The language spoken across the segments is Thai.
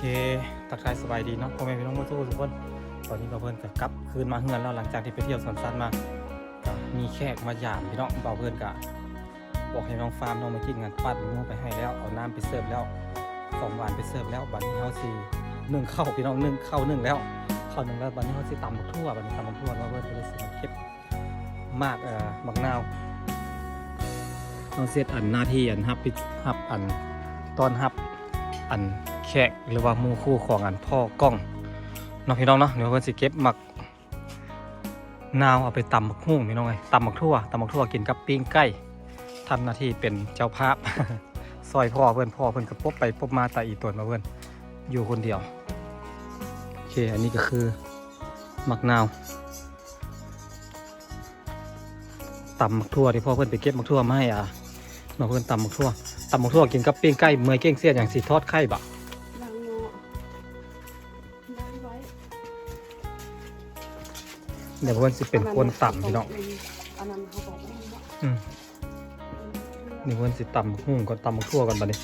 เคทักทายสบายดีเนาะพ่อแม่พี่น้องทุกทุกคน ตอนนี้เราเพื่อนก็กลับคืนมาเฮือนแล้วหลังจากที่ไปเที่ยวสวนสัตว์มาก็มีแขกมาหยามพี่น้องเบาเพื่อนก็บอกให้น้องฟาร์มน้องมากินงานปั้นงูไปให้แล้วเอาน้ำไปเสิร์ฟแล้วของหวานไปเสิร์ฟแล้วบัดนี้เฮาสินึ่งข้าวพี่น้องนึ่งข้าวนึ่งแล้วข้าวนึ่งแล้วบัดนี้เฮาสิตำบักทั่วบัดนี้ตำบักทั่วว่าเพื่อนก็เลยสิมาเก็บมากเอ่อบักนาวน้องเซตอันหน้าที่อันฮับปิฮับอันตอนฮับอัน แขกหรือว่ามูคู่ของอันพ่อกล้องน้องพี่น้องเนาะเดี๋ยวเพิ่อนสิเก็บหมักนาวเอาไปตำหมักหุ่งพี่น้องไงตำหมักทั่วตำหมักทั่วกินกับปิ้งไก่ทำหน้าที่เป็นเจ้าภาพซอยพ่อเพื่อนพ่อเพื่อนก็พบไปพบมาแต่อีตัวมาเพื่อนอยู่คนเดียวโอเคอันนี้ก็คือหมักนาวตำหมักทั่วที่พ่อเพื่อนไปเก็บหมักทั่วมาให้อะมาเพื่อนตำหมักทั่วตำบักทั่วกินกับปิ้งไก่เมื่อยเก้งเสียดอย่างสีทอดไข่บะ เดี๋ยวเพื่อนสิเป็นคนต่ำพี่น้องอันนั้นเขาบอกว่าอืมนี่เพื่อนสิตำบักหุ่งก่อนตำบักทั่วก่อนบัดนี้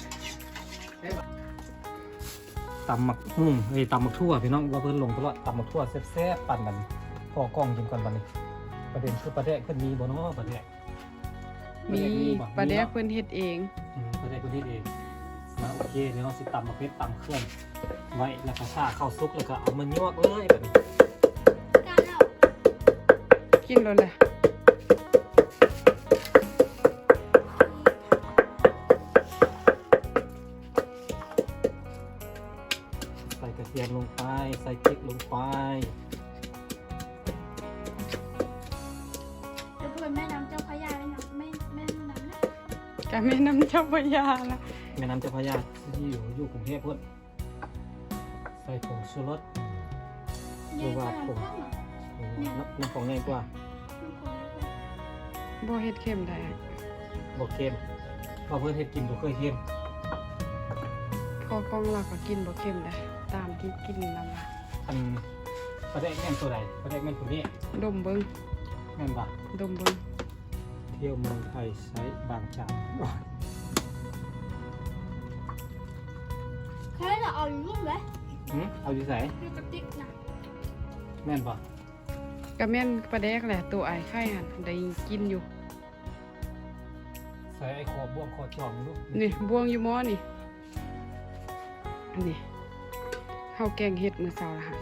ตำบักหุ่งเอ้ยตำบักทั่วพี่น้องว่าเพื่อนลงตลอดตำบักทั่วแซ่บๆปั่นมันพอกล้องกินก่อนบัดนี้ ประเด็นคือประเดะเพื่อนมีบ่เนาะประเดะมีบ่ปลาแดกมีเนาะเพิ่นเฮ็ดเองอืมประเดะพื้นที่เองนะโอเคเดี๋ยวเราสิตำมาเพชรตำเครื่องไว้แล้วก็ถ้าเข้าวซุกแล้วก็เอามันยวกเลยแบบนี้ กินแล้วแหละใส่กระเทียมลงไป ใส่พริกลงไปเดี๋ยวเพื่อนแม่น้ำเจ้าพระยาแม่น้ำแม่แม่น้ำนะกะแม่น้ำเจ้าพระยาละแม่น้ำเจ้าพระยาที่อยู่อยู่กรุงเทพเพื่อนใส่ผงชูรสยายจะทำข้าวเหรอโอ้โห น้ำน้ำฟองง่ายกว่าบ่เฮ็ดเข้มได้บอกเค็มเพราะเพื่อนเฮ็ดกินบ่เคยเค็มพอกล้องเราก็กินบ่เข้มได้ตามที่กินนำละอันประเด็กแม่นตัวใดประเด็กแม่นตัวนี้ดมเบิ่งแม่นบ่ดมเบิ่งเที่ยวเมืองไทยใช้บางจากใช่เหรอเอาอยู่รูปเลยหืมเอาอยู่ใส่อยู่กับติ๊กนะ แม่นบ่ กะแม่นปลาแดกแหละตัวไอ้ไข่หั่นได้กินอยู่ ใส่ไอ้คอบวงคอจองลูกนี่บวงอยู่หม้อนี่อันนี้ข้าวแกงเห็ดมื้อเช้าละค่ะ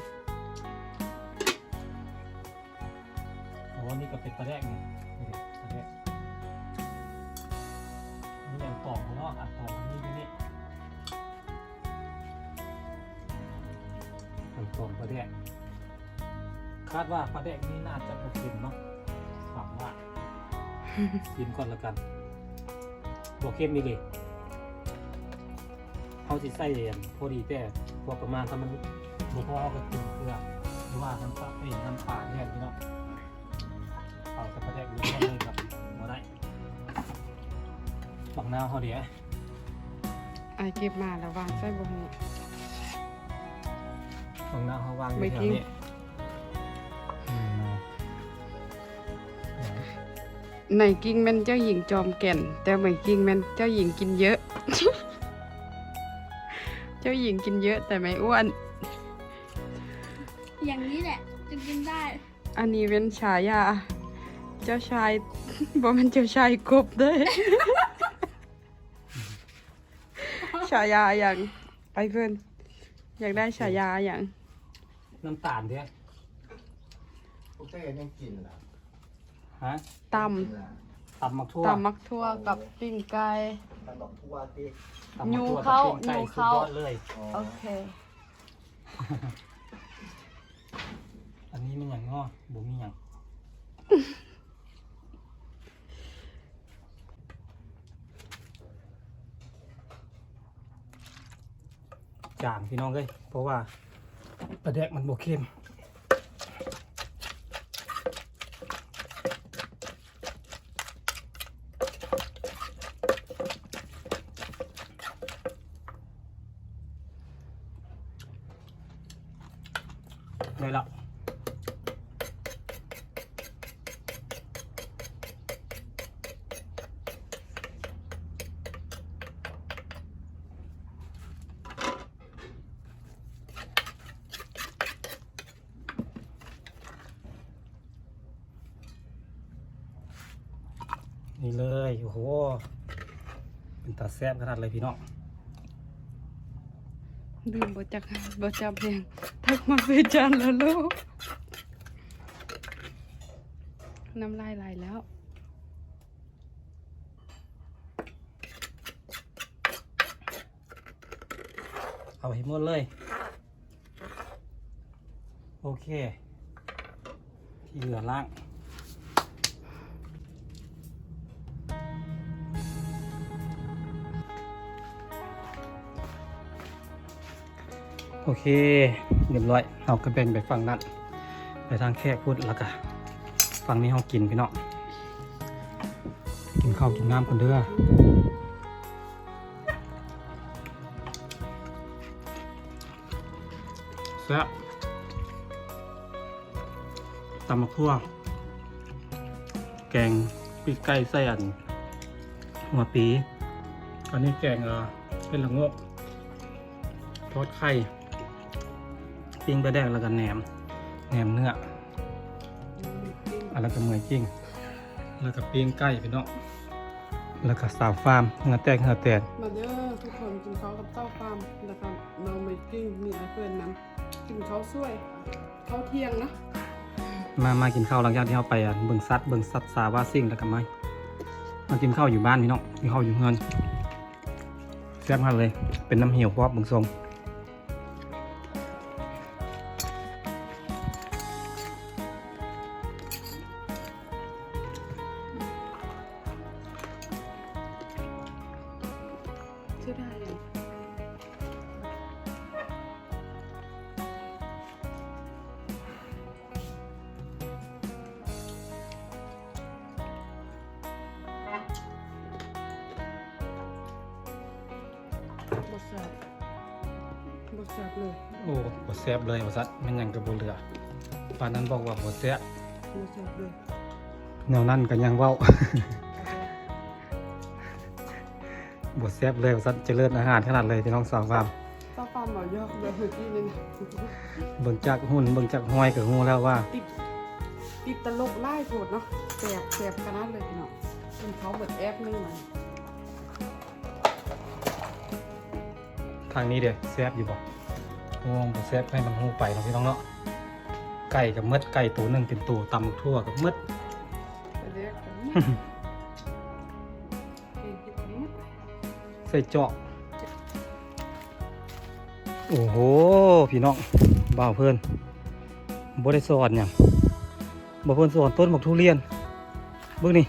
โอ้นี่ก็เป็นประเด็กนี่นี่ประเด็กนี่ยังตอกข้างนอกอัดตอกนี่อยู่นี่อันตอกประเด็ก คาดว่าประเด็กนี่น่าจะโอเคเนาะหวังว่ากินก่อนแล้วกันบวเค็มนี่เลยเขาสิใส่อันพอดีแต่พอประมาณถ้ามันบ่พอเอาก็กินเกลือหรือว่าน้ำปลาเอ้ยน้ำปลาเนี่ยพี่น้องเอาแต่ประเด็กรู้เลยครับบ่ได้บักนาวเขาเดียวไอายเก็บมาแล้ววางใส่บ่ฮู้บักนาวเขาวางอยู่ไม่แถกิ้วงนี้ ในกิ้งแม่นเจ้าหญิงจอมแก่น แต่ไม่กิ้งแม่นเจ้าหญิงกินเยอะ เจ้าหญิงกินเยอะแต่ไม่อ้วน อย่างนี้แหละจะกินได้ อันนี้เป็นฉายา เจ้าชาย บ่แม่นเจ้าชายกบเด้อ ฉายาอย่างไปเพื่อนอยากได้ฉายาอย่างน้ำตาลเด้อพวกเต้ยังกินเหรอ ฮะตกินเหรอตำมักทั่วำตำมักทั่วกับปิ้งไก่มันบอกทั่วที่ตำมักทั่วยูเข้ากับปิ้งไก่ยูสุดเข้ายอดเลย อ๋อโอเค อันนี้มันอย่างงอบุมีอย่างจางพี่น้องเลยเพราะว่าปลาแดกมันบวเข้มเลยละ นี่เลย โอ้โห เป็นตา แซ่บขนาดเลยพี่น้องดื่มบ่จักบ่จับแพงทักมาเป็นจานแล้วลูก น้ำลายไหลแล้ว เอาให้หมดเลย โอเค ที่เหลือล่าง โอเคเรียบร้อยเอากระเบนไปฝั่งนั้น ไปทางแคกพูดแล้วก็ฝั่งนี้เรากินพี่น้องกินข้าวกินน้ำกันเด้อแซ่บตำมะพร้าวแกงปีกไก่ใส่อันหัวปี อันนี้แกงเออเป็นละโงกทอดไข่ ปิ้งไปลาแดกแล้วก็แหนมแหนมเนื้ออะไรก็เมื่อยจริงแล้วก็ปิ้งไก่พี่น้องแล้วก็สาวฟาร์มเงาแตกเงาแตกมาเด้อทุกคนกินข้าวกับเต้าฟาร์มแล้วก็น้องเมกกิ้งมีไอเพื่อนนั้นกินข้าวสวยข้าวเที่ยงนะมามากินข้าวหลังจากที่เราไปอะเบิ่งสัตว์เบิ่งสัตว์สาวาซิ่งแล้วก็มามากินข้าวอยู่บ้านพี่น้องกินข้าวอยู่เฮือนแซ่บมากเลย เป็นน้ำเหี่ยวพอบเบิ่งทรง ชื่อได้ยังบดแสบบดแสบเลยโอ้บ่แซ่บเลยว่าซัดมันหยังก็บ่เหลือปานนั้นบอกว่าบ่แซ่บบดแสบเลยแนวนั้นก็ยังเว้า บ่แซ่บเลยว่าซัดเจริญอาหารขนาดเลยพี่น้องสาวฟาร์มเต้าฟาร์มเหมายอกเลยเมื่อกี้นี่นะเบิ่งจากหุ่นเบิ่งจากห้อยก็ฮู้แล้วว่าติดติดตลกไล่โผดเนาะแสบแสบขนาดเลยพี่น้องเป็นเขาเบิดแอปนึงมันทางนี้เด้แซ่บอยู่บ่โอ้บ่แซ่บให้มันฮู้ไปเนาะพี่น้องเนาะไก่กับมดไก่ตัวหนึงเป็นตัวตำทั่วกับมด ส่เจาะ โอ้โห พี่น้องบ่าวเพิ่นบ่ได้สอนหยังบ่าวเพิ่นสอนต้นบักทุเรียนเบิ่งนี่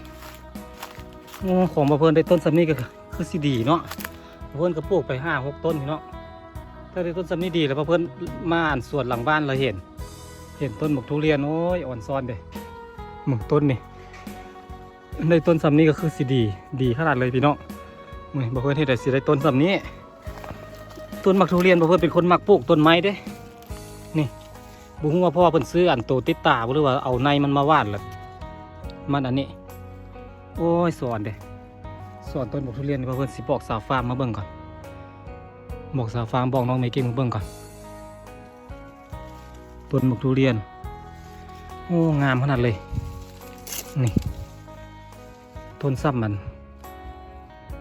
ของบ่าวเพิ่นได้ต้นสำนีก็คือสิดีเนาะบ่าวเพิ่นก็ปลูกไปห้าหกต้นพี่น้องถ้าได้ต้นสำนีดีแล้วบ่าวเพิ่นมาอ่านสวนหลังบ้านเราเห็น เห็นต้นบักทุเรียนโอ้ยอ่อนซ้อนเด้หมึงต้นนี่ได้ต้นสำนีก็คือสิดี ดีขนาดเลยพี่น้อง อุ้ยบ่เพิ่นเฮ็ดได้สิได้ต้นสำนี้ต้นมักทุเรียนบ่เพิ่นเป็นคนมักปลูกต้นไม้เด้ นี่บ่ฮู้ว่าพ่อเพิ่นซื้ออันโตติดตาบ่หรือว่าเอาในมันมาวาดล่ะมันอันนี้ โอ้ยสอนเด้สอนต้นมักทุเรียนบ่เพิ่นสิบอกสาวฟาร์มมาเบิ่งก่อนบอกสาวฟาร์มบอกน้องเมเก่งมาเบิ่งก่อนต้นมักทุเรียนโอ้งามขนาดเลย นี่ต้นซ้ำมัน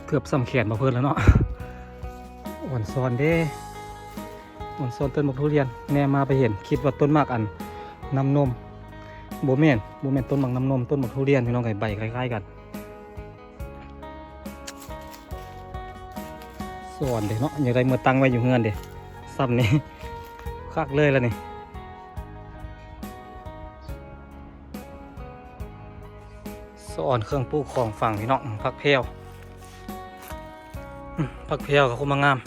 เกือบซ้ำแขนมาเพิ่นแล้วเนาะอ่อนซ้อนเด้อ่อนซ้อนต้นมะทุเรียนแน่มาไปเห็น คิดว่าต้นมากอันน้ำนมโบแมนโบแมนต้นมักน้ำนมต้นมะทุเรียนพี่น้องไก่ใบคล้ายๆกันสอนเด้เนาะอย่างไรเมื่อตั้งไว้อยู่เฮือนเด้ซ้ำนี่คักเลยแล้วนี่สอนเครื่องปลูกของฝั่งพี่น้องพักเพลว ผักเพียวกับคุมางาม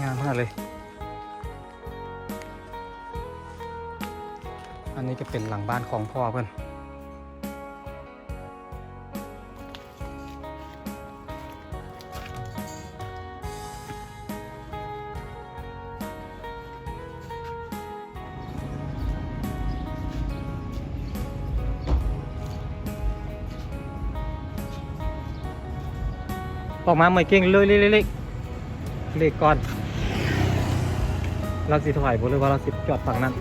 งามมากเลย อันนี้ก็เป็นหลังบ้านของพ่อเพื่อน ออกมาเหมือนเก่งเลยเล็กเล็กเล็กก่อน เราสิถอยบ่เลยว่าเราสิจอดฝั่งนั้น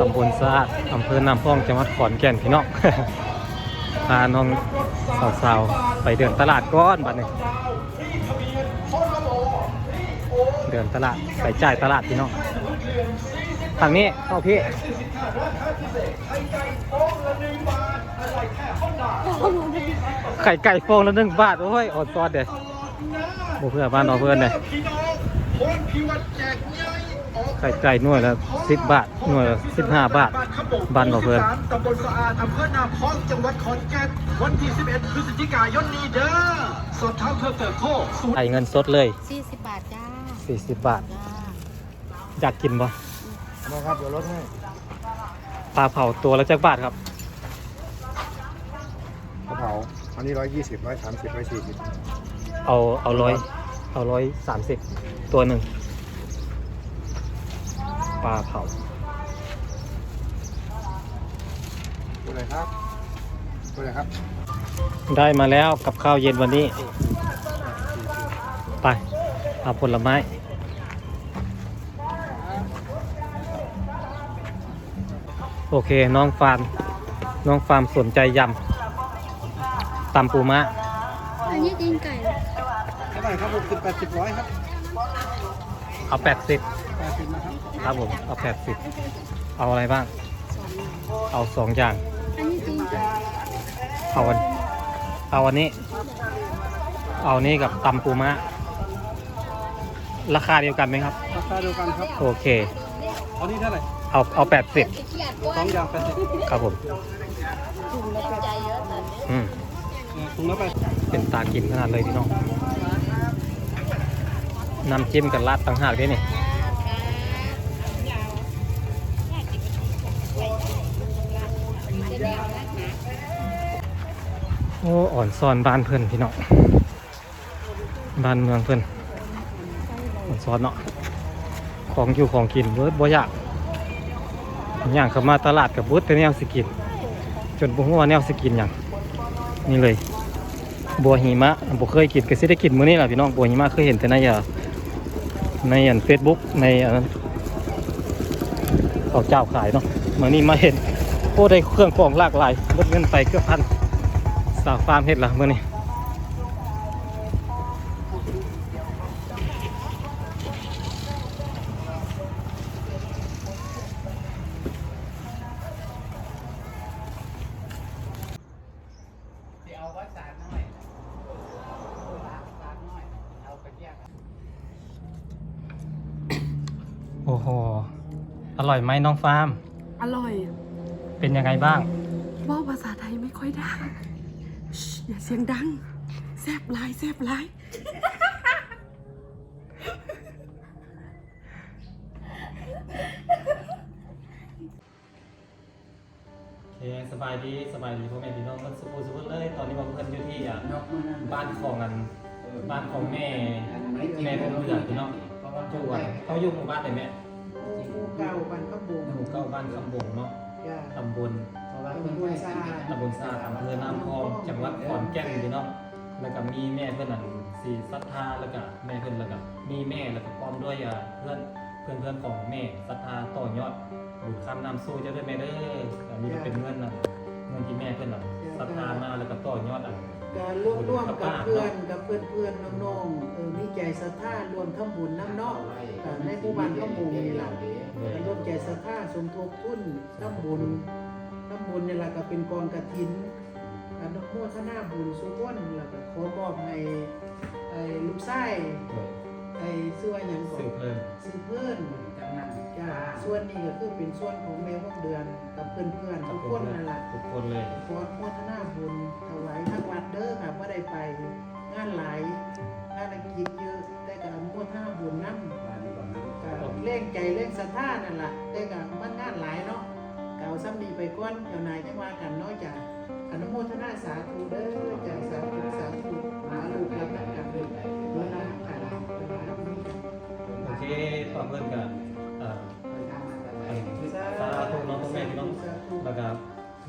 ตำบลสะอาดอำเภอนำพองจังหวัดขอนแก่นพี่น้องพาน้องสาวๆไปเดินตลาดก้อนบัดนี้เดินตลาดไปจ่ายตลาดพี่น้องทางนี้เข้าพี่ ไข่ไก่ฟองละหนึ่งบาท โอ้ยอดซอดเด็ดโมเพื่อบ้านเราเพื่อนเลยไข่ไก่หน่วยละสิบบาท หน่วยละสิบห้าบาท บ้านเราเพื่อนตำบลสะอาดอำเภอนาพองจังหวัดขอนแก่น วันที่11พฤศจิกายนนี้เด้อสอบถามเพิ่มเติมโทรศูนย์ไข่เงินสดเลยสี่สิบบาทจ้า40บาทจ้าอยากกินปะนะครับเดี๋ยวลดให้ปลาเผาตัวละจักบาทครับ กระเพราอันนี้ร้อยยี่สิบร้อยสามสิบร้อยสี่สิบเอาเอาร้อยเอาร้อยสามสิบตัวหนึ่งปลาเผาตัวไหนครับตัวไหนครับ ได้มาแล้วกับข้าวเย็นวันนี้ ไป เอาผลไม้โอเค น้องฟาร์มน้องฟาร์มสนใจยำ ตำปูมะอันนี้ตีนไก่เหรอเท่าไหร่ครับหกสิบแปดสิบร้อยครับเอาแปดสิบแปดสิบนะครับครับผมเอาแปดสิบเอาอะไรบ้าง เอาสองอย่าง อันนี้ตีนไก่เอาวันเอาวันนี้ เอานี้กับตำปูมะราคาเดียวกันไหมครับ ราคาเดียวกันครับโอเคอันนี้เท่าไหร่เอาเอาแปดสิบสองอย่างแปดสิบครับผมใจเยอะแต่นี้อืม ถุงละแปดเป็นตากินขนาดเลยพี่น้องน้ำจิ้มกับราดต่างหากด้วยนี่โอ้อ่อนซ่อนบ้านเพื่อนพี่น้องบ้านเมืองเพื่อนอ่อนซ่อนเนาะของอยู่ของกินเวิร์ดบ่อยากอย่างเข้ามาตลาดกับบูธแต่แนวสกิน จนบ่ฮู้ว่าแนวสกินอย่าง นี่เลย บัวหิมะผมเคยกินก็สิได้กินมื้อนี้ล่ะพี่น้องบัวหิมะเคยเห็นแต่ในอ่าในอันเฟซบุ๊กในอันเขาเจ้าขายเนาะมื้อนี้มาเห็นโอ้ได้เครื่องของหลากหลายเบิดเงินไปเกือบพันสาวฟาร์มเห็ดละมื้อนี้โอ้โหอร่อย ไหมน้องฟาร์ม อร่อยเป็นยังไงบ้าง ว่าภาษาไทยไม่ค่อยได้ชิอย่าเสียงดัง แซบหลายแซบหลายโอเคสบายดีสบายดีพ่อแม่พี่น้องมันสุขสุขเลยตอนนี้ผมเพิ่นอยู่ที่อะบ้านของอันบ้านของแม่แม่ผมเดือดพี่น้องอยู่อะเขาอยู่หมู่บ้านไหนแม่ หมู่เก่าบ้านข้าวบุงหมู่เก้าบ้านคำบงเนาะจ้าตำบลตำบลสะอาดตำบลสาอำเภอน้ำพองจังหวัดขอนแก่นพี่น้องแล้วก็มีแม่เพื่อนอันสีศรัทธาแล้วก็แม่เพื่อนแล้วก็มีแม่แล้วก็พร้อมด้วยอะเพื่อนเพื่อนเพื่อนของแม่ศรัทธาต่อยอดบุญคำนำสู้เจ้าด้วยแม่เด้ออันนี้ก็เป็นเงินน่ะเงินที่แม่เพื่อนน่ะศรัทธามาแล้วก็ต่อยอดอะการร่วมร่วมกับเพื่อนกับเพื่อนเพื่อนๆน้องๆเออ มีใจศรัทธารวมทำบุญน้ำเนอกการในหมู่บ้านข้าวบุงนี่แหละการร่วมใจศรัทธาสมทบทุนทำบุญทำบุญนี่แหละก็เป็นกองกฐินการนกโมทนาบุญสุขนแล้วก็ขอมอบให้ไอ้ลูกไส้ไอ้เสื้อหยังก่อสื่อนเพลินซื้อเพื่อนจ้าส่วนนี้ก็คือเป็นส่วนของแม่หกเดือนกับเพื่อนๆทุกคนนั่นแหละทุกคนเลยขอโมทนาบุญถวายทั้งวัดเด้อค่ะว่าได้ไปงานหลาย งานกิจเยอะแต่ก็โมทนาบุญนำก็เล่งใจเล่งศรัทธานั่นล่ะแต่ก็มันงานหลายเนาะเก่าซ้ำดีไปก้อนเจ้านายจังว่ากันเนาะจ้ะอนุโมทนาสาธุเด้อจ้ะสาธุสาธุมาลูกรับกันกันเลยเวลากันโอเคต่อเพื่อนกันเอ่ออันสาธุเน้องพ่อแม่พี่น้องแล้วก็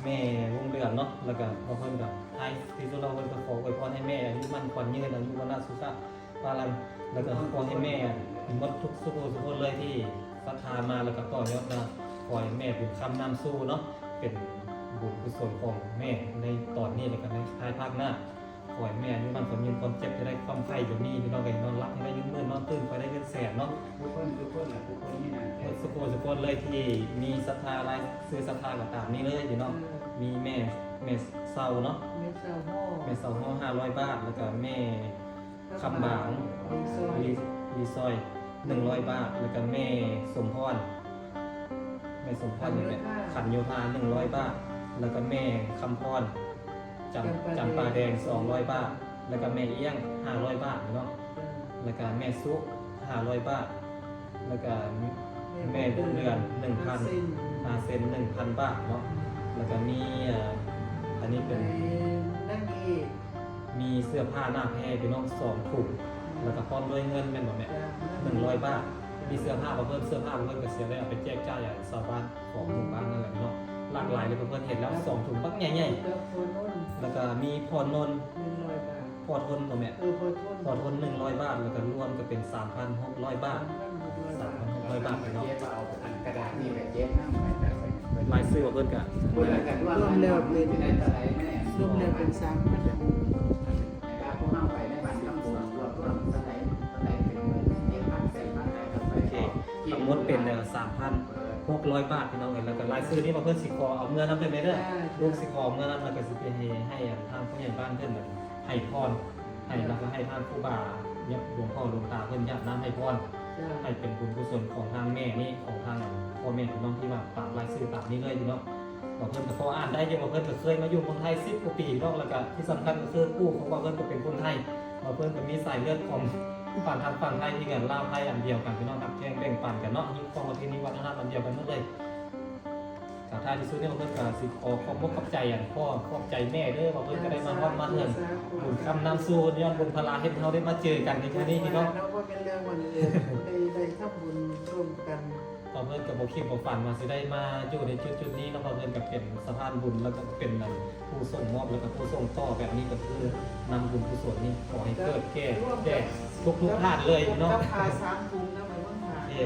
แม่วงเดือนเนาะแล้วก็พอเพิ่นกับไอ้ที่สุดเราเพิ่นก็ขออวยพรให้แม่อายุมันขวัญยืนอายุวันนาสุขะปาลังแล้วก็ขอให้แม่หมดทุกสุขสุขคนเลยที่ศรัทธามาแล้วก็ต่อยอดมาขอให้แม่บุญคำนำสู้เนาะเป็นบุญกุศลของแม่ในตอนนี้แล้วก็ในภายภาคหน้า คอยแม่อายุมันความยืนความเจ็บจะได้ความไข้อยู่นี่พี่น้องก็ให้นอนรับให้ได้ยืนมื่นนอนตื่นไปได้เงินแสนเนาะทุกคนทุกคนแหละทุกคนนี่นะสกุลสกุลเลยที่มีศรัทธาอะไรซื้อศรัทธากับตามนี้เลยพี่น้องมีแม่แม่เศร้าเนาะเม็ดเซาโม่แม่เศร้าห้อห้าร้อยบาทแล้วก็แม่คำบางรีซอยรีรีซอยหนึ่งร้อยบาทแล้วก็แม่สมพรแม่สมพรเนี่ยแหละขันโยธาหนึ่งร้อยบาทแล้วก็แม่คำพร จำจำปาแดงสองร้อยบาท แล้วก็แม่เอี้ยงห้าร้อยบาทเนาะแล้วก็แม่ซุกห้าร้อยบาท แล้วก็แม่บุญเรือนหนึ่งพันห้าเซนหนึ่งพันบาทเนาะแล้วก็มีเอ่ออันนี้เป็เป็นนนั่งเอกมีเสื้อผ้าหน้าแพรพี่น้องสองถุงแล้วก็พร้อมด้วยเงินเป็นแบบเนี้ยหนึ่งร้อยบาทมีเสื้อผ้ามาเพิ่มเสื้อผ้ามาเพิ่มกับเสียได้เอาไปแจกจ่ายอย่างชาวบ้านของหมู่บ้านนั่นแหละพี่น้อง หลากหลายเลยเพื่อนๆเห็นแล้วสองถุงปักใหญ่แล้วโคนนๆแล้วก็มีพรนนท์หนึ่งร้อยบาทพอทนตัวแม่เออพอทนพอทนหนึ่งร้อยบาทแล้วก็รวมก็เป็นสามพันหกร้อยบาทสามพันหกร้อยบาทพี่น้องเย็บเอาอันกระดาษนี่ไปเย็บน้ำไปแต่ไปลายซื้อมาเพิ่นกันรวมกันรวมแล้วเป็นได้เท่าไหร่แม่รวมแล้วเป็นสามพันนะครับพวกเราไปในบ้านทั้งหมดรวมรวมเท่าไหร่เท่าไหร่เป็นเงินเจ็ดพันสี่พันไหนก็ไปโอเคทั้งหมดเป็นสามพัน หกร้อยบาทพี่น้องเห็นแล้วก็ลายซื้อนี่มาเพิ่นสิคอเอาเงินนั้นไปไหมเด้อลูกสิขอเมื่อนั้นเราก็สิไปให้ให้ทางผู้ใหญ่บ้านเพื่อนแบบให้พรให้แล้วก็ให้ทางผู้บ่าเนี่ยหลวงพ่อหลวงตาเพื่อนญาติน้ำให้พรให้เป็นบุญกุศลของทางแม่นี่ของทางพ่อแม่พี่น้องที่ว่าตามรายชื่อตามนี้เลยพี่น้องบอกเพื่อนก็พออ่านได้ยังบอกเพื่อนก็เคยมาอยู่เมืองไทยสิบกว่าปีพี่น้องแล้วก็ที่สำคัญก็คือกู้ของบอกเพื่อนก็เป็นคนไทยบอกเพื่อนก็มีสายเลือดของ ฝั่งทางฝั่งไทยที่กันลาวไทยอันเดียวกันพี่น้องครับแข่งแบ่งปันกันเนาะยิ่งของประเพณีวัฒนธรรมอันเดียวกันหมดเลยกาท้ายที่สุดเนี่ยเพื่อนก็สิขอขอบมกขอบใจอย่างพ่อขอบใจแม่เด้อว่าเพื่อนก็ได้มาฮอดมาเถินบุญคำนำสู้ย้อนบุญพลาเฮ็ดให้เราได้มาเจอกันในวันนี้พี่น้องเราก็เป็นเรื่องวันเลยได้ได้ทำบุญร่วมกัน พอเพื่อนกับบ่คิดบ่ฝันว่าสิได้มาอยู่ในจุดจุดๆนี้เนาะพอเพื่อนก็เป็นสะพานบุญแล้วก็เป็นนั่นผู้ส่งมอบแล้วก็ผู้ส่งต่อแบบนี้ก็คือนำบุญกุศลนี้ขอให้เกิดแก่แก่ทุกทุกๆท่านเลยพี่น้องกับพาสามถุงนะหมายว่าพาเอ้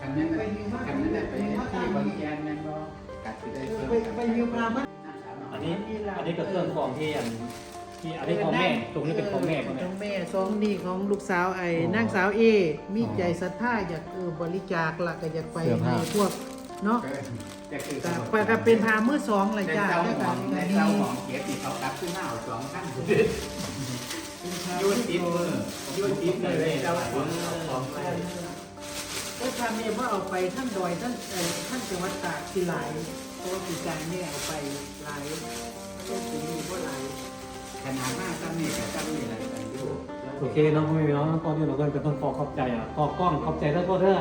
กันนั้นไปกันนั้นไปที่บางแกนนั่นก็กัดสิได้เพิ่มไปไปยืมพามันอันนี้อันนี้ก็เครื่องของที่อั นที่อันนี้ของแม่ ตรงนี้เป็นของแม่ขใช่ไหมองแม่สองนี่ของลูกสาวไอ้อ๋อนางสาวเอ มีใจศรัทธาอยากเออบริจาคละก็อยากไปเสื้อผ้า ให้พวกเนาะจะคือก็ไปก็เป็นพามือสองเลยในจ้าเจ้าแล้วขก็องในนี่เจ้าของเก็บที่เขาตัดขึ้นหน้าสองขั้นยุ่นติดมือยุ่นติดเลยเจ้าของของไปก็ทำเนี่ยว่าเอาไปท่านดอยท่านเอ่อท่านจังหวัดตากที่หลายเพราะว่าปีการเนี่ยเอาไปหลายก็ถึงมีว่าหลาย ขนาดหน้าตั้งนี่กับตั้งนี่อะไรกันอยู่โอเคน้องพ่อแม่พี่น้องก่อนอื่เราก็ต้องขอขอบใจอะขอกล้องขอบใจท่านพ่อเด้อ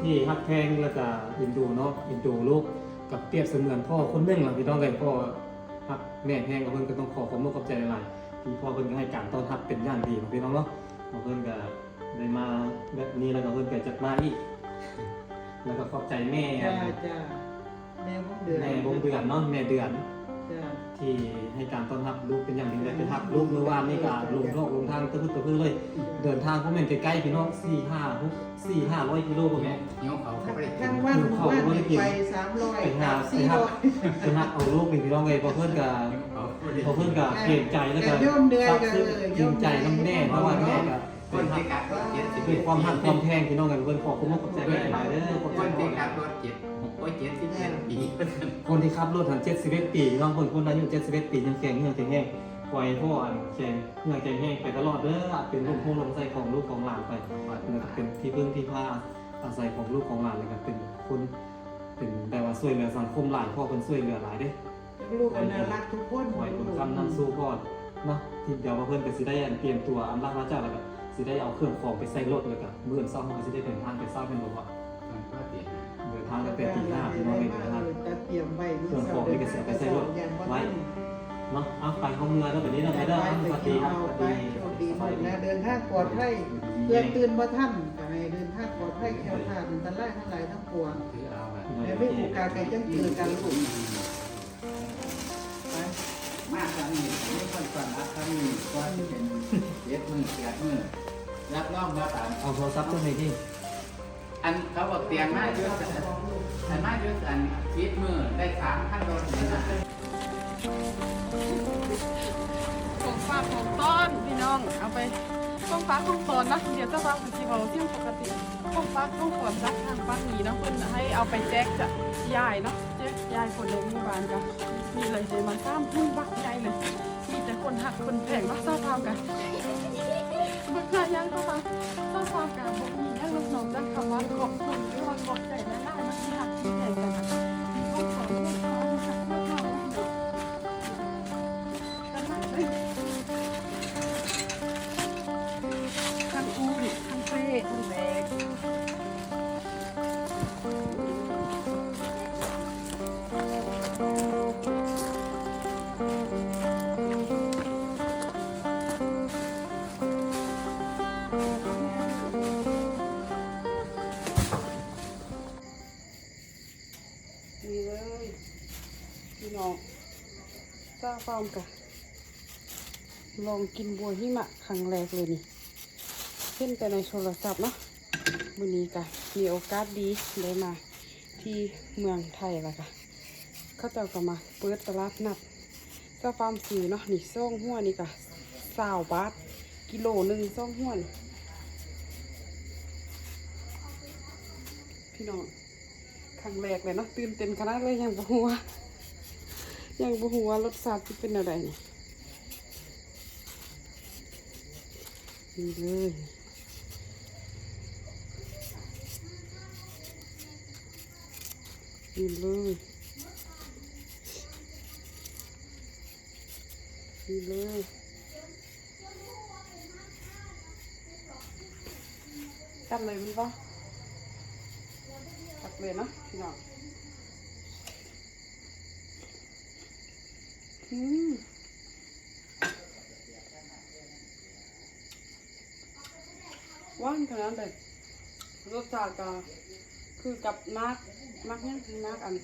ที่ฮักแพงแล้วก็อินดูเนาะอินดูลูกกับเปรียบเสมือนพ่อคนหนึ่งล่ะพี่น้องเลยพ่อฮักแม่แพงกับเพิ่นก็ต้องขอความขอบใจหลายที่พ่อเพิ่นก็ให้การต้อนรับเป็นอย่างดีของพี่น้องเนาะเพิ่นก็ได้มาแบบนี้แล้วก็เพิ่นก็จะมาอีกแล้วก็ขอบใจแม่จ้าจ้าแม่ผมเดือนแม่บงเดือนเนาะแม่เดือน ที่ให้การต้อนรับลูกเป็นอย่างดีเลยไปรับลูกเมื่อวานนี่ก็ลงโลกลงทางตะพึดตะพือเลย เดินทางก็เหมือนใกล้ๆพี่น้องสี่ห้าหกสี่ห้าร้อยกิโลประมาณเนี้ยเขาเขาไม่ได้กิทั้นงวันวันไปสามร้อยไปหาไปสี่หักร้อยไปหักเอาลูกนี่พี่น้องเลยพอเพื่อนกับพอเพื่อนกับเกรงใจแล้วก็แต่ย่อมเดือยซับกันซึ้งเลยจริงใจน้ำแน่เพราะว่าแม่ก็ คเป็นนหัที่กกัดรถเจ็ดสิบเป็นความหักความแพงพี่น้องกันเพื่อนขอคุณมากขอบใจแม่หลายเด้อขอบคใจนพ่ที่อกัดรถเจ็ดโอ้ยเจ็ดสิบเอ็ดปีคนที่ขับรถหันเจ็ดสิบเอ็ดปีน้องคนคนอายุเจ็ดสิบเอ็ดปียังแข็งยังแข็งแห้งปล่อยพ่ออันแข็งเงื่อแข็งแห้งไปตลอดเด้ออาจเป็นลูกพงลงใจของลูกของหลานไปแล้วก็เป็นที่พึ่งที่พาอาศัยของลูกของหลานเลยครับเป็นคนเป็นแบบว่าช่วยเหลือสังคมหลายพ่อเป็นช่วยเหลือหลายเด้ลูกก็น่ารักทุกคนไว้บุญคำนำสู้พ่อเนาะที่เดี๋ยวว่าเพื่อนก็สิได้อันเตรียมตัวอำลาพระเจ้าแล้วก็ สิได้เอาเครื่องของไปใส่รถเลยก็มื้ออนเช้าเขาก็สิได้เดินทางไปเช้าเป็นบ่ว่าเดินทางตั้งแต่ตีห้าพี่น้องเลยเดินทางจะเตรียมไว้เครื่องของนี่ก็เสียไปใส่รถไว้เนาะเอาไปเข้าเมืองแล้วแบบนี้นะไปเด้อสวัสดีครับสวัสไปดีโชคดีหมดนะเดินทางปลอดภัยเพื่อนตื่นบ่ท่านก็ให้เดินทางปลอดภัยแคล้วคลาดอันตรายทั้งหลายทั้งปวงแต่ไม่ผูกการกันจังเจอกันลูกไปมากครั้งนี้ไม่ค่อยฝันรักครั้งนี้ว่าที่เป็นเจ็ดมือแปดมือ รับรองว่าตามเอาโทรศัพท์ขึ้นไปที่อันเขาบอกเตียงมาเยอะอันมาเยอะอันชีดมือได้สามพันโดนนี่นะของฝากของต้อนพี่น้องเอาไปต้องฟักต้องตอนนะเดี๋ยวจะฟักเป็นที่เราเที่ยงปกติต้องฟักต้องฝนรักทางฟักนี้นะเพื่อนให้เอาไปแจกจะยายเนาะแจกยายคนในหมู่บ้านกันมีอะไรเลยมาสร้างพุ่งบักใหญ่เลยมีแต่คนหักคนแพงมาเศร้าทำกัน บักใหญ่ยังก็มาเศร้ามการบุกมียังน้องได้คำว่าขอบคุณที่ว่าขอบใจและได้มาที่หักที่แพงกันนะมีต้องขอเรื่องขอน สร้างฟาร์มกันลองกินบัวหิมะครั้งแรกเลยนี่เช่นแต่ในโทรศัพท์เนาะวันนี้ก็มีโอกาสดีได้มาที่เมืองไทยล้วก็เขาเจ้าก็มาเปิดตลาดนัดเจ้าฟาร์มสื่อเนาะนี่ซ่องหัวนี่ก็สาวบาทกิโลหนึ่งซ่องหัวนี่พี่น้องครั้งแรกเลยเนาะตื่นเต้นขนาดเลยยังบ่หัวา ยังบ่หัวารสชาติจะเป็นอะไรนี่นี่เลยนี่เลยนี่เลยตัดเลยมันปะตัดเลยเนาะพี่น้องอืมหว่านขนาดเลยรสชาติ ก็คือกับมากมากเนี่ยคือมากอัน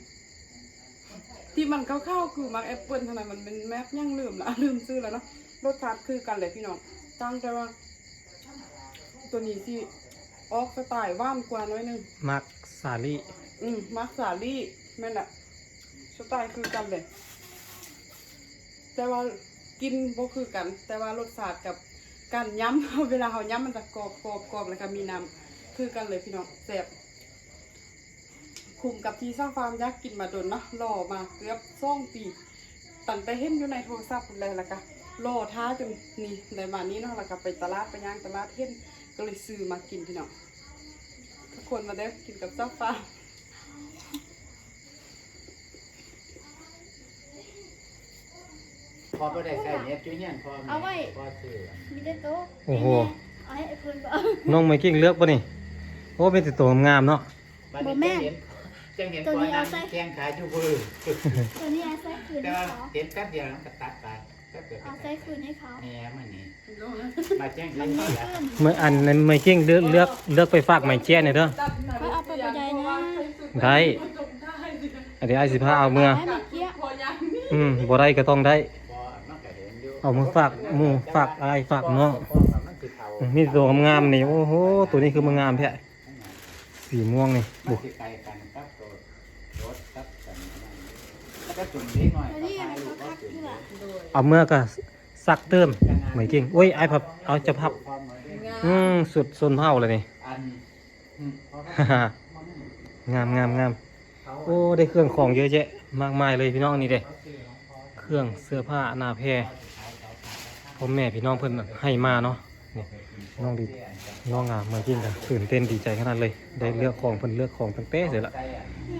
ที่มันเข้าวๆคือมักแอปเปิลทำไมมันเป็นแมกยังลืมละลืมซื้อแล้วเนาะรสชาติคือกันเลยพี่น้องตั้งแต่ว่า ตัวนี้ที่ออกสไตล์หว่านกว่าน้อยหนึงมักสาลี่อืมมักสาลี่แม่นอะสไตล์คือกันเลยแต่ว่ากินบ่คือกัน แต่ว่ารสชาติกับการย้ำเวลาเขาย้ำมันจะกรอบกรอบกรอบแล้วก็มีน้ำ คือกันเลยพี่น้องแซ่บคุมกับที่สร้างฟาร์มยักษ์กินมาโดนเนาะรอมาเกือบสองปีตั้งแต่เห็นอยู่ในโทรศัพท์เลยละกะรอท้าจนนี่ในมานี้เนาะแล้วก็ไปตลาดไปย่างตลาดเห็นก็เลยซื้อมากินพี่น้องทุกคนมาเด้อกินกับเจ้าฟาร์มพอก็ได้ใส่เน็ตจุ้ยเงี้ยพอเอาไว้พอซื้อมีแต่โต๊ะโอ้โหเอาให้ไอ้เพิ่นบ่น้องไมกิ้งเลือกปะนี่ โอ้เป็นติดตัวงามๆเนาะบัดนี้จังเห็นจังเห็นตัวนั้นแข้งขาอยู่บือตัวนี้เอาใส่คืนแต่ให้ว่าเขาเห็นแป๊บเดียวแล้วก็ตัดไปแป๊บเดียวก็เอาตัใส่ดคืนให้เขาแหมมันนี่มาแจ้งมัเห็นนไม่แล้วขึ้น เมื่ออันนั้นไมกิ้งเลือกเลือกเลือกไปฝากไมแจ้เนี่ยเด้อก็เอาไปบ่ได้นะ ได้อันนี้ไอ้สิพาเอาเมื่อ ให้มันเกี้ยพอยังนี่อืมบ่ได้ก็ต้องได้พอมันก็เห็นอยู่เอามือฝากหมูฝากอะไรฝากน้องพ่อกับมันคือเทาอืมนี่ตัวงามๆนี่โอ้โหตัวนี้คือมันงามแท้ สีม่วงนี่มับุนสิไกลกันครับตัวรถครับกันนั่นก็จุ่มนิดหน่อยตัวนี้มันเขาคักอยู่ล่ะเอาเมื่อก็ซักเติมไมกิ้งโอ้ยไอ้พับเอาจะพับ อืมสุดส่วนเผาเลยนี่ อันอืมเพราะว่าฮ่าฮ่างามงามงามโอ้ได้เครื่องของเยอะแยะ มากมายเลยพี่น้องนี่เด้เครื่องเสื้อผ้าหน้าแพรพ่อแม่พี่น้องเพิ่นให้มาเนาะนี่น้องดี น้องอะมากินกันตื่นเต้นดีใจขนาดเลย ได้เลือกของเพิ่นเลือกของตั้งแต่เสร็จละ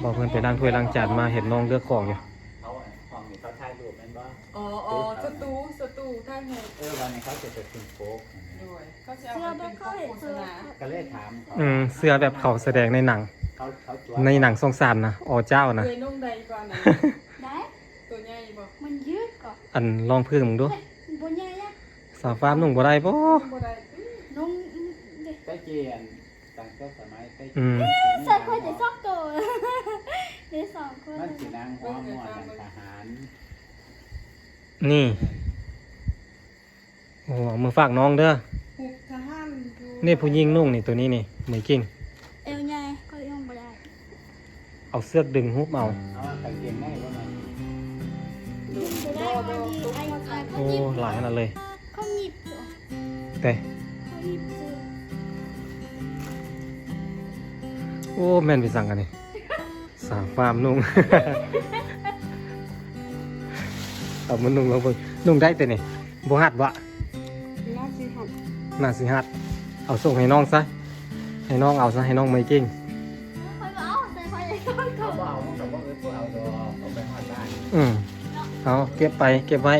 บอกเพิ่นไปล้างถ้วยล้างจานมาเห็นน้องเลือกของอยู่เขาอันของนี่เขาถ่ายรูปแม่นบ่อ๋ออ๋อสตูสตูท่าแหกเออวันนี้เขาจะไปขึ้นโป๊กด้วยเขาจะเสื้อเอาบ่ไปเป็นค่อยโฆษเสื้อณาก็เลยถามเขาอืมเสื้อแบบเขาแสดงในหนัง เขาเขาตัวในหนังสงสารนะอ๋อเจ้านะ เคยนุ่งใดกว่านั้นได้ ตัวใหญ่บ่มันยืดก่อนอันลองพื้นมึงดูเฮ้ยบ่ใหญ่อะสาวฟ้ามนุ่งบ่ได้บ่บ่ได้นุ่งเด็ก ใต้เกียนตั้งแต่สมัยใต้อืมใส่ค่อยได้สองตัวได้สองคนมันสินางหัวม่วนนั่นทหารนี่โอ้เอามือฝากน้องเด้อหุบทหารอยู่นี่ผู้หญิงนุ่งนี่ตัวนี้นี่เหมยกิ้งเอวใหญ่เอาเสื้อกดึงฮุบเอาเอากางเกงได้ประมาณจะได้พอดีไอ้ไอ้เขาโอ้หยิบหลายขนาดเลยเขาหยิบเหรอแต่ โอ้แม่นไปสั่งกันนี่สามฟาร์มนุ่งเอามันนุ่งลงไปนุ่งได้แต่นี่บ่หัดวะน่าสิหัดน่าสิหัดเอาส่งให้น้องซะให้น้องเอาซะให้น้องไม่เก่งคอยเอาใส่คอยเลยก่อนเขาบอกเขาบอกเออพวกเอาดอกเอาไปหอดบ้านอืมเอาเก็บไปเก็บไว้